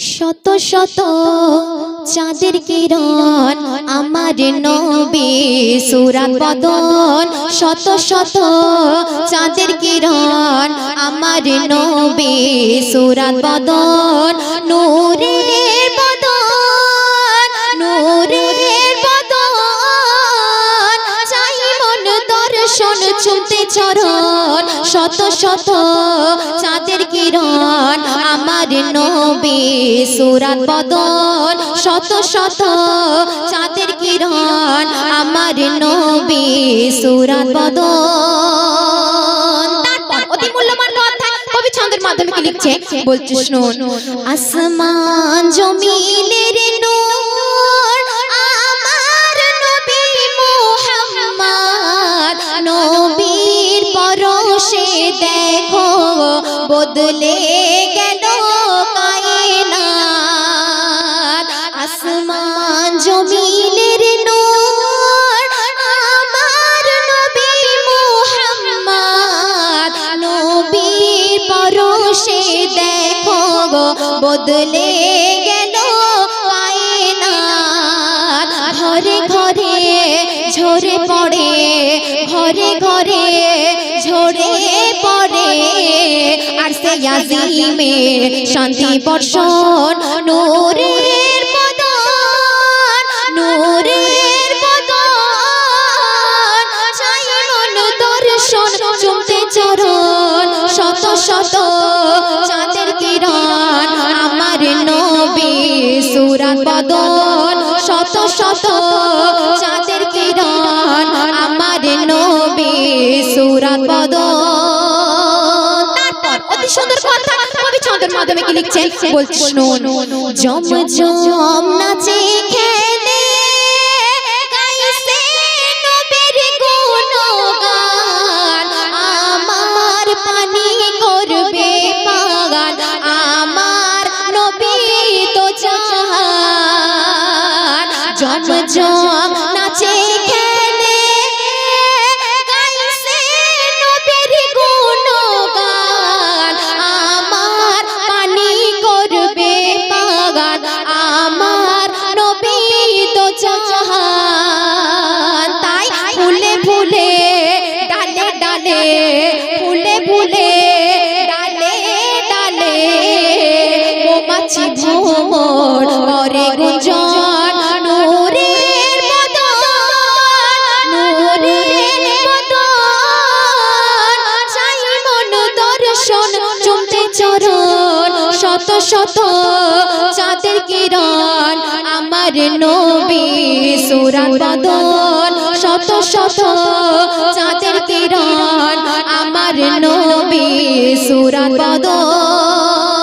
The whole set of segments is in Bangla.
শত শত চাঁদের কিরণ আমার নবী সুরাত বদন। শত শত চাঁদের কিরণ আমার নবী সুরাত বদন। নূরের বদন চাই মন দর্শন চরণ। শত শত চাঁদের কিরণ আমার নবী সুরাত বদন শত শত চাঁদের কিরণ আমার নবী সুরাত বদন অতি মূল্যবান কবি ছন্দের মাধ্যমে কি লিখছে? বলছে শুনুন আসমান জমিনের নূর বদলে গেল কায়নাত। আসমান জমিনের নূর, আমার নবী মুহাম্মদ। নবীর পরশে দেখো গো, বদলে গেল কায়নাত। ঘরে ঘরে ঝরে পড়ে, ঘরে ঘরে আজিমে শান্তি বর্ষণ, নূরের বদন, নূরের চাই মন দর্শন চুমতে চরণ, শত শত চাঁদের কিরণ, আমার নবী সুরাত বদন, শত শত চাঁদের কিরণ, আমার নবী সুরাত সুন্দর কথা কবি ছন্দের মাধ্যমে কি লিখছেন? বলছে শুনুন জম জম নাচে ফুলে ফুলে, ডালে ডালে, মৌমাছি ভ্রমণ করে গুঞ্জন। নূরের বদন নূরের বদন চাই মন দর্শন, চুমতে চরণ, শত শত চাঁদের কিরণ, আমার নবী সুরাত বদন শত শত চাঁদের কিরণ আমার নবী সুরাত বদন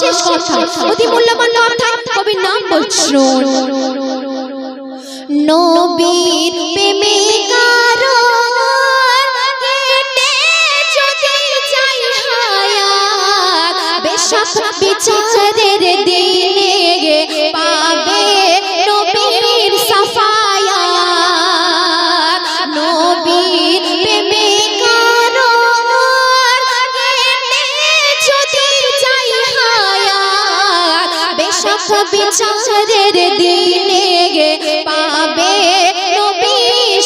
শেষ কথা, অতি মূল্যবান কথা কবির নাম বলছো। নবীর প্রেমিকার বিচারের দিনে গে পাবে নবী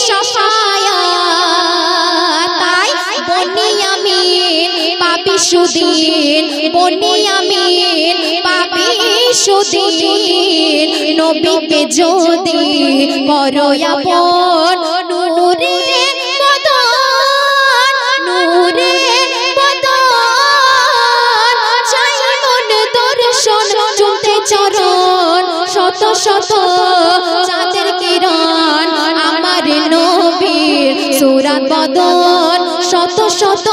সাফায়াত। তাই বনিয়ামিন পাপি সুদিন বনিয়ামিন পাপি সুদিন, নবীকে যদি করো আপন শত শত চাঁদের কিরণ, আমার নবীর সুরাত বদন। শত শত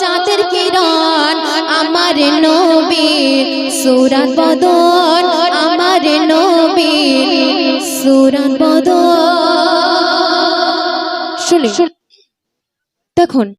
চাঁদের কিরণ, আমার নবীর সুরাত বদন। আমার নবীর সুরাত বদন। শুনি দেখুন